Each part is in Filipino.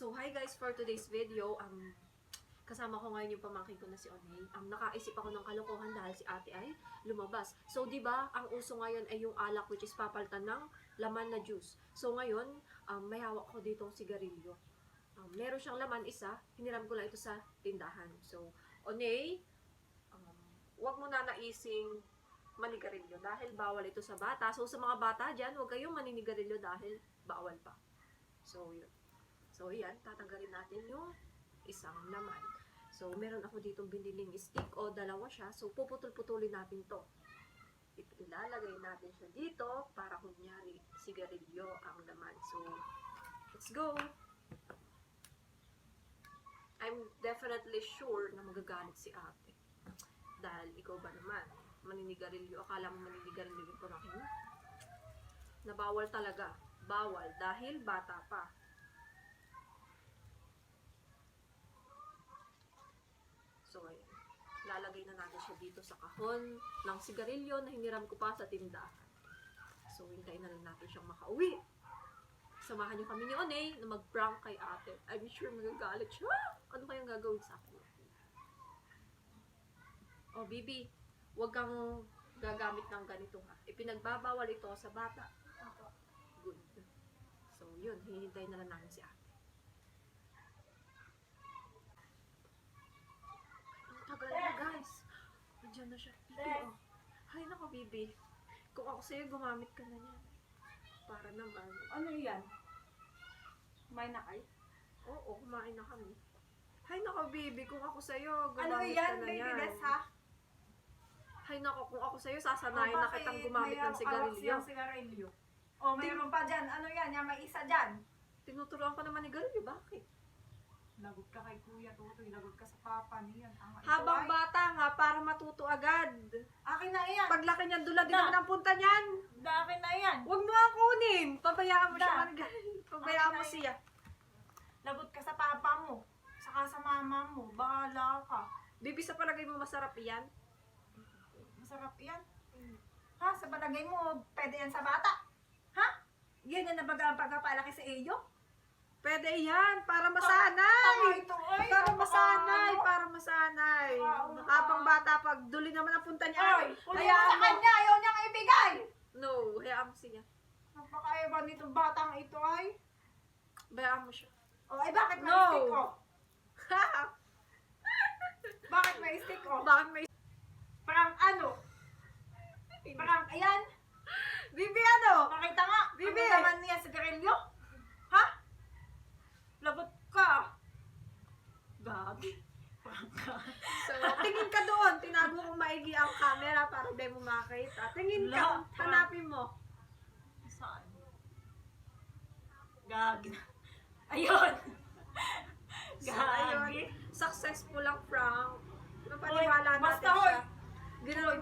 So, hi guys, for today's video, um, kasama ko ngayon yung pamangkin ko na si Onay. Um, nakaisip ako ng kalokohan dahil si ate ay lumabas. So, di ba ang uso ngayon ay yung alak which is papaltan ng laman na juice. So, ngayon, um, may hawak ko ditong sigarilyo. Um, meron siyang laman isa, hiniram ko lang ito sa tindahan. So, Onay, um, wag mo na naising manigarilyo dahil bawal ito sa bata. So, sa mga bata dyan, huwag kayong maninigarilyo dahil bawal pa. So, yun. So, yan, tatanggalin natin yung isang laman. So, meron ako ditong biniling stick o dalawa siya. So, puputol-putulin natin to. Ilalagay natin siya dito para kunyari sigarilyo ang laman. So, let's go! I'm definitely sure na magagalit si ate. Dahil ikaw ba naman, maninigarilyo, akala mo maninigarilyo yung pamangkin mo? Na bawal talaga. Bawal dahil bata pa. So, ayun. Lalagay na natin siya dito sa kahon ng sigarilyo na hiniram ko pa sa tindahan. So, hintayin na lang natin siyang makauwi. Samahan niyo kami ni Onay na mag-prank kay ate. I'm sure magagalit siya. Ano kayang gagawin sa akin? Oh, Bibi, huwag kang gagamit ng ganito ha. Ipinagbabawal ito sa bata. Good. So, yun. Hihintayin na lang namin si ate. Ang tagal na, guys. Nandiyan na siya. Bibi, oh. Hay nako, Bibi. Kung ako sa'yo, gumamit ka na niyan. Para naman. Ano yan? May nakay? Oo, kumain na kami. Hay nako, Bibi. Kung ako sa'yo, Ano gumamit yan? ka na Baby yan. Des, ha? Hay nako, kung ako sa'yo, sasanayin O, na bakit kitang gumamit ng awak sigarilyo. siyang sigarilyo. O, mayroon pa dyan. Ano yan? Yan, may isa dyan. Tinuturuan ko naman ni Garillo, bakit? Lagot ka kay Kuya Tutoy. Lagot ka sa papa niyan. Ang ito Habang ay- bata nga, para matuto agad. Akin na yan. Paglaki niyan, dula din Na. naman ang punta niyan. Akin na yan. Huwag mo nga kunin. Pabayaan mo siya Da. Pabayaan mo siya. Lagot ka sa papa mo. Saka sa mama mo. Bahala ka. Bibi, sa palagay mo masarap yan? Masarap yan. Ha? Sa palagay mo, pwede yan sa bata? Ha? Yan ang nabaga ang pagkapalaki sa iyo? Pwede yan, para masanay. Ito ay. Para napaka- masanay, ano? para masanay. Habang bata, pag duli naman ang punta niya, Ay, huli mo hayaan sa kanya. Ayaw niyang ibigay. No, hayaan mo siya. Napakaiba nitong batang ito ay. Bayaan mo siya. O ay bakit may No. stick ko? Bakit may stick ko? Bakit may... Parang ano? Parang ayan. Bibi, ano? Nakita nga. Bibi. Ano naman niya sa garilyo? Ha? Labot ka. Gagi. Parang ka. So, tingin ka doon. Tinago kong maigi ang camera para di mo makita. Tingin ka. Hanapin mo. Saan? Gagi. Ayun. So, Gagi. ayun. Successful ang prank. Napaniwala Hoy, natin basta, siya. hoy. Ginawa.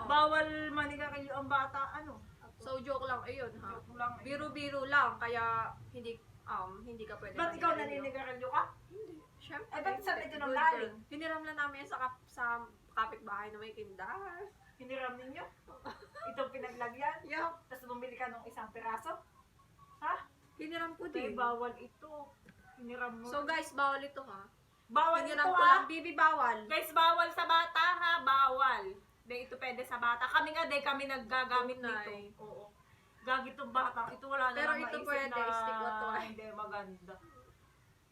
Oh. Bawal manigarilyo ang bata. Ano? So, joke lang. Ayun, ha? Joke lang. Biro-biro lang. Kaya, hindi, um, hindi ka pwede. Ba't ikaw naninigarilyo ka? Hindi. Siyempre. Eh, ba't saan ito nang galing? Hiniram lang namin sa, kap- sa kapitbahay na may tindahan. Hiniram ninyo? Itong pinaglagyan? Yup. Tapos bumili ka ng isang piraso? Ha? Hiniram ko din. bawal ito. Hiniram mo. So, guys, bawal ito, ha? bawal ito Hiniram ko ha? lang. Bibi, bawal. Guys, bawal sa bata ha? Bawal. Hindi, ito pwede sa bata. Kami nga, di kami naggagamit nito. Oo. Gagi itong bata. Ito wala na Pero lang ito maisip pwede, na stick what to maganda.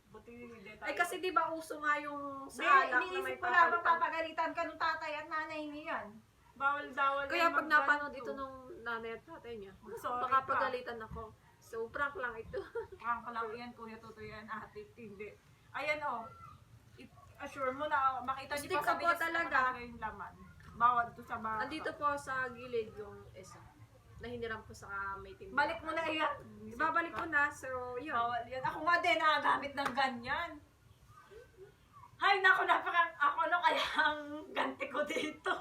Buti hindi tayo. Ay, kasi di ba uso nga yung sa Hindi, alak na may iniisip ko lang papalitan. papagalitan ka nung tatay at nanay niyan. Bawal, bawal. Kaya yan pag napanood ito nung nanay at tatay niya, Sorry baka ka. pagalitan ako. So, prank lang ito. Prank lang yan, kuya tutoy yan, ate, hindi. Ayan o. It, assure mo na, oh, makita niyo Stick pa sa po bilis talaga. yung laman. Bawal to sa bata. Andito po sa gilid yung isa. Na hiniram ko sa may tindahan. Balik mo na yan. Ibabalik ko na. So, yun. Bawal yan. Ako nga din, nakagamit ng ganyan. Hay, naku, napakang ako no, kaya ang ganti ko dito.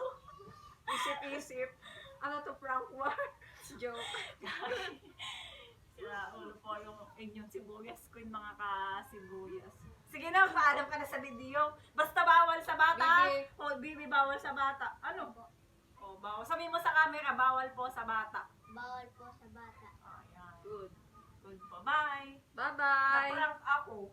Isip-isip. Ano to prank war? Joke. Sira ulo po yung inyong sibuyas ko yung mga kasibuyas. Sige na, paalam ka na sa video. Basta bawal sa bata. Bibi. O, bibi, bawal sa bata. Ano? O, bawal. Sabi mo sa camera, bawal po sa bata. Bawal po sa bata. Ayan. Good. Good po. Bye. Bye-bye! Na-prank ako.